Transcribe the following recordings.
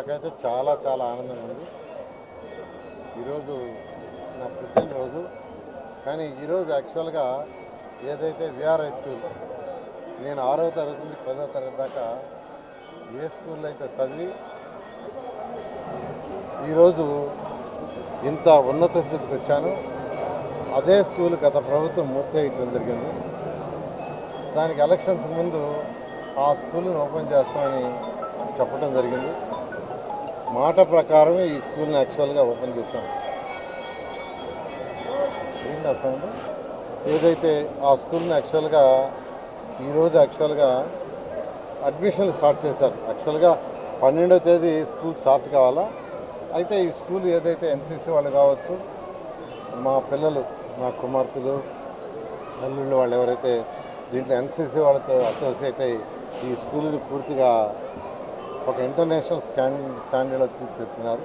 నాకైతే చాలా చాలా ఆనందంగా ఉంది. ఈరోజు నా పుట్టినరోజు. కానీ ఈరోజు యాక్చువల్గా ఏదైతే విఆర్ హై స్కూల్ నేను ఆరో తరగతి నుండి పదో తరగతి దాకా ఏ స్కూల్లో అయితే చదివి ఈరోజు ఇంత ఉన్నత స్థితికి వచ్చాను. అదే స్కూల్ గత ప్రభుత్వం మూసేయటం జరిగింది. దానికి ఎలక్షన్స్ ముందు ఆ స్కూల్ని ఓపెన్ చేస్తామని చెప్పడం జరిగింది. మాట ప్రకారమే ఈ స్కూల్ని యాక్చువల్గా ఓపెన్ చేశాం. ఏంటి అసలు ఏదైతే ఆ స్కూల్ని యాక్చువల్గా ఈరోజు యాక్చువల్గా అడ్మిషన్లు స్టార్ట్ చేశారు. యాక్చువల్గా పన్నెండో తేదీ స్కూల్ స్టార్ట్ కావాలా? అయితే ఈ స్కూల్ ఏదైతే ఎన్సీసీ వాళ్ళు కావచ్చు మా పిల్లలు మా కుమార్తెలు అల్లుళ్ళు వాళ్ళు ఎవరైతే దీంట్లో ఎన్సీసీ వాళ్ళతో అసోసియేట్ అయ్యి ఈ స్కూల్ని పూర్తిగా ఒక ఇంటర్నేషనల్ స్టాండ్ స్టాండర్డ్లో తీర్చిదిద్దుతున్నారు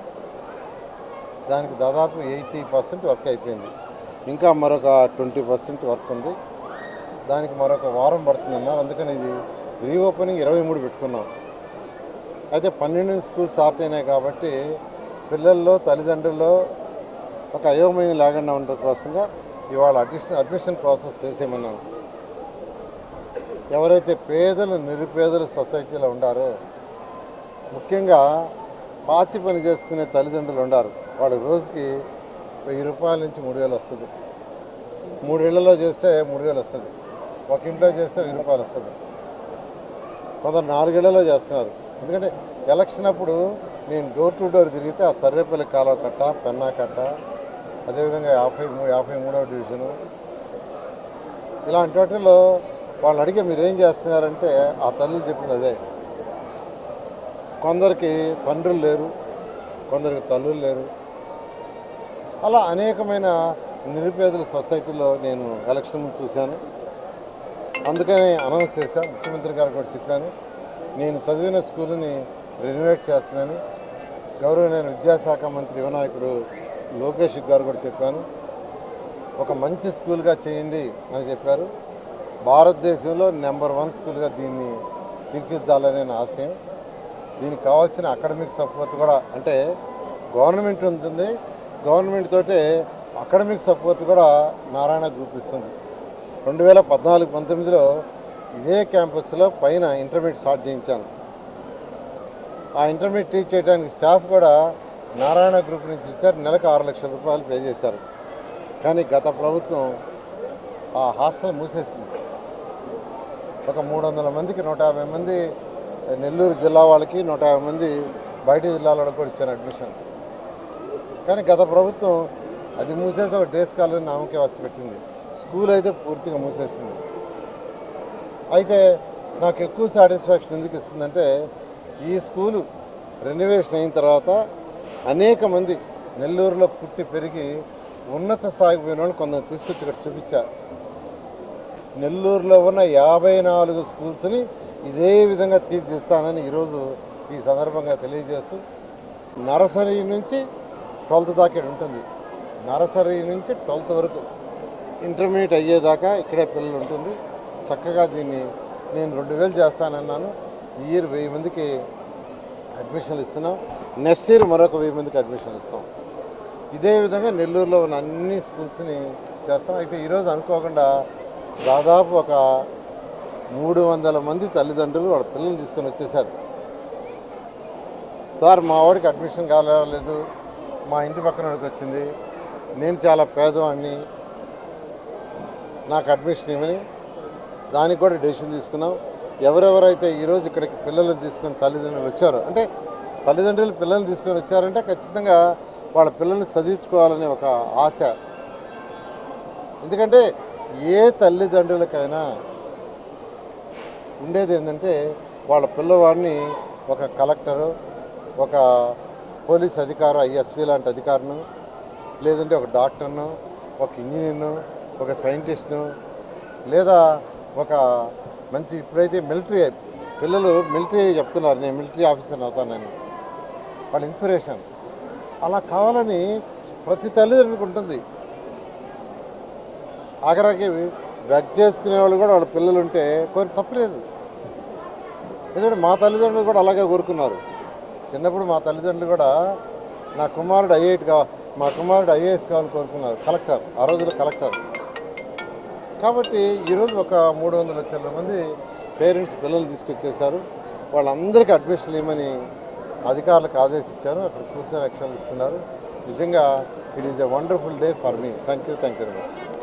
దానికి దాదాపు ఎయిటీ పర్సెంట్ వర్క్ అయిపోయింది. ఇంకా మరొక ట్వంటీ పర్సెంట్ వర్క్ ఉంది. దానికి మరొక వారం పడుతుందన్నారు. అందుకని ఇది రీఓపెనింగ్ ఇరవై మూడు పెట్టుకున్నాం. అయితే పన్నెండు స్కూల్ స్టార్ట్ అయినాయి కాబట్టి పిల్లల్లో తల్లిదండ్రుల్లో ఒక అయోమయం లేకుండా ఉండడం కోసంగా ఇవాళ అడ్మిషన్ అడ్మిషన్ ప్రాసెస్ చేసేయమన్నాను. ఎవరైతే పేదలు నిరుపేదలు సొసైటీలో ఉండారో ముఖ్యంగా పాచి పని చేసుకునే తల్లిదండ్రులు ఉండారు. వాడు రోజుకి వెయ్యి రూపాయల నుంచి మూడు వేలు వస్తుంది. మూడేళ్ళలో చేస్తే మూడు వేలు వస్తుంది. ఒక ఇంట్లో చేస్తే వెయ్యి రూపాయలు వస్తుంది. కొందరు నాలుగేళ్ళలో చేస్తున్నారు. ఎందుకంటే ఎలక్షన్ అప్పుడు నేను డోర్ టు డోర్ తిరిగితే ఆ సర్రేపల్లి కాలువ కట్ట పెన్నా కట్ట అదేవిధంగా యాభై మూడు యాభై మూడవ డివిజను. ఇలాంటి వాటిల్లో వాళ్ళు అడిగే మీరు ఏం చేస్తున్నారంటే ఆ తల్లి చెప్పింది అదే. కొందరికి తండ్రులు లేరు కొందరికి తల్లులు లేరు. అలా అనేకమైన నిరుపేదల సొసైటీలో నేను ఎలక్షన్ చూశాను. అందుకని అనౌన్స్ చేశాను ముఖ్యమంత్రి గారు కూడా చెప్పాను నేను చదివిన స్కూల్ని రెనోవేట్ చేస్తున్నాను. గౌరవనైన విద్యాశాఖ మంత్రి యువనాయకుడు లోకేష్ గారు కూడా చెప్పాను ఒక మంచి స్కూల్గా చేయండి అని చెప్పారు. భారతదేశంలో నెంబర్ వన్ స్కూల్గా దీన్ని తీర్చిద్దాలనే నా ఆశయం. దీనికి కావాల్సిన అకాడమిక్ సపోర్ట్ కూడా అంటే గవర్నమెంట్ ఉంటుంది. గవర్నమెంట్ తోటే అకాడమిక్ సపోర్ట్ కూడా నారాయణ గ్రూప్ ఇస్తుంది. రెండు వేల పద్నాలుగు పంతొమ్మిదిలో ఇదే క్యాంపస్లో పైన ఇంటర్మీడియట్ స్టార్ట్ చేయించాను. ఆ ఇంటర్మీడియట్ టీచ్ చేయడానికి స్టాఫ్ కూడా నారాయణ గ్రూప్ నుంచి ఇచ్చారు. నెలకు ఆరు లక్షల రూపాయలు పే చేశారు. కానీ గత ప్రభుత్వం ఆ హాస్టల్ మూసేసింది. ఒక మూడు వందల మందికి నూట యాభై మంది నెల్లూరు జిల్లా వాళ్ళకి నూట యాభై మంది బయట జిల్లాలో కూడా ఇచ్చారు అడ్మిషన్ కానీ గత ప్రభుత్వం అది మూసేసి ఒక డే స్కాలర్ నామకే వస్తు పెట్టింది. స్కూల్ అయితే పూర్తిగా మూసేసింది. అయితే నాకు ఎక్కువ సాటిస్ఫాక్షన్ ఎందుకు ఇస్తుందంటే ఈ స్కూలు రెనోవేషన్ అయిన తర్వాత అనేక మంది నెల్లూరులో పుట్టి పెరిగి ఉన్నత స్థాయికి పోయిన వాళ్ళు కొందరు తీసుకొచ్చి ఇక్కడ చూపించారు. నెల్లూరులో ఉన్న యాభై నాలుగు స్కూల్స్ని ఇదే విధంగా తీర్చిస్తానని ఈరోజు ఈ సందర్భంగా తెలియజేస్తూ నర్సరీ నుంచి ట్వెల్త్ దాకా ఉంటుంది. నర్సరీ నుంచి ట్వెల్త్ వరకు ఇంటర్మీడియట్ అయ్యేదాకా ఇక్కడే పిల్లలు ఉంటుంది. చక్కగా దీన్ని నేను రెండు వేలు చేస్తానన్నాను. ఈ ఇయర్ వెయ్యి మందికి అడ్మిషన్లు ఇస్తున్నాం. నెక్స్ట్ ఇయర్ మరొక వెయ్యి మందికి అడ్మిషన్లు ఇస్తాం. ఇదే విధంగా నెల్లూరులో ఉన్న అన్ని స్కూల్స్ని చేస్తాం. అయితే ఈరోజు అనుకోకుండా దాదాపు ఒక మూడు వందల మంది తల్లిదండ్రులు వాళ్ళ పిల్లల్ని తీసుకొని వచ్చేసారు సార్ మా వాడికి అడ్మిషన్ కాలేదు మా ఇంటి పక్కన వాడికి వచ్చింది. నేను చాలా పేదవాడిని. నాకు అడ్మిషన్ ఇవ్వని దానికి కూడా డెసిషన్ తీసుకున్నాం. ఎవరెవరైతే ఈరోజు ఇక్కడికి పిల్లల్ని తీసుకొని తల్లిదండ్రులు వచ్చారో అంటే తల్లిదండ్రులు పిల్లల్ని తీసుకొని వచ్చారంటే ఖచ్చితంగా వాళ్ళ పిల్లల్ని చదివించుకోవాలనే ఒక ఆశ. ఎందుకంటే ఏ తల్లిదండ్రులకైనా ఉండేది ఏంటంటే వాళ్ళ పిల్లవాడిని ఒక కలెక్టరు ఒక పోలీస్ అధికారు ఐఎస్పీ లాంటి అధికారును లేదంటే ఒక డాక్టర్ను ఒక ఇంజనీర్ను ఒక సైంటిస్ట్ను లేదా ఒక మంచి ఇప్పుడైతే మిలిటరీ పిల్లలు మిలిటరీ చెప్తున్నారు నేను మిలిటరీ ఆఫీసర్ అవుతానని వాళ్ళ ఇన్స్పిరేషన్. అలా కావాలని ప్రతి తల్లిదండ్రులకు ఉంటుంది. ఆఖరికి వెక్ చేసుకునే వాళ్ళు కూడా వాళ్ళ పిల్లలు ఉంటే కొన్ని తప్పలేదు. ఎందుకంటే మా తల్లిదండ్రులు కూడా అలాగే కోరుకున్నారు. చిన్నప్పుడు మా తల్లిదండ్రులు కూడా నా కుమారుడు ఐఐటి కావాలి మా కుమారుడు ఐఏఎస్ కావాలని కోరుకున్నారు కలెక్టర్ ఆ రోజుల్లో కలెక్టర్. కాబట్టి ఈరోజు ఒక మూడు వందల లక్షల మంది పేరెంట్స్ పిల్లలు తీసుకొచ్చేసారు వాళ్ళందరికీ అడ్మిషన్ ఇవ్వమని అధికారులకు ఆదేశించారు. అక్కడ కూర్చొని అక్షరాలు ఇస్తున్నారు. నిజంగా it is a wonderful day for me. Thank you thank you very much.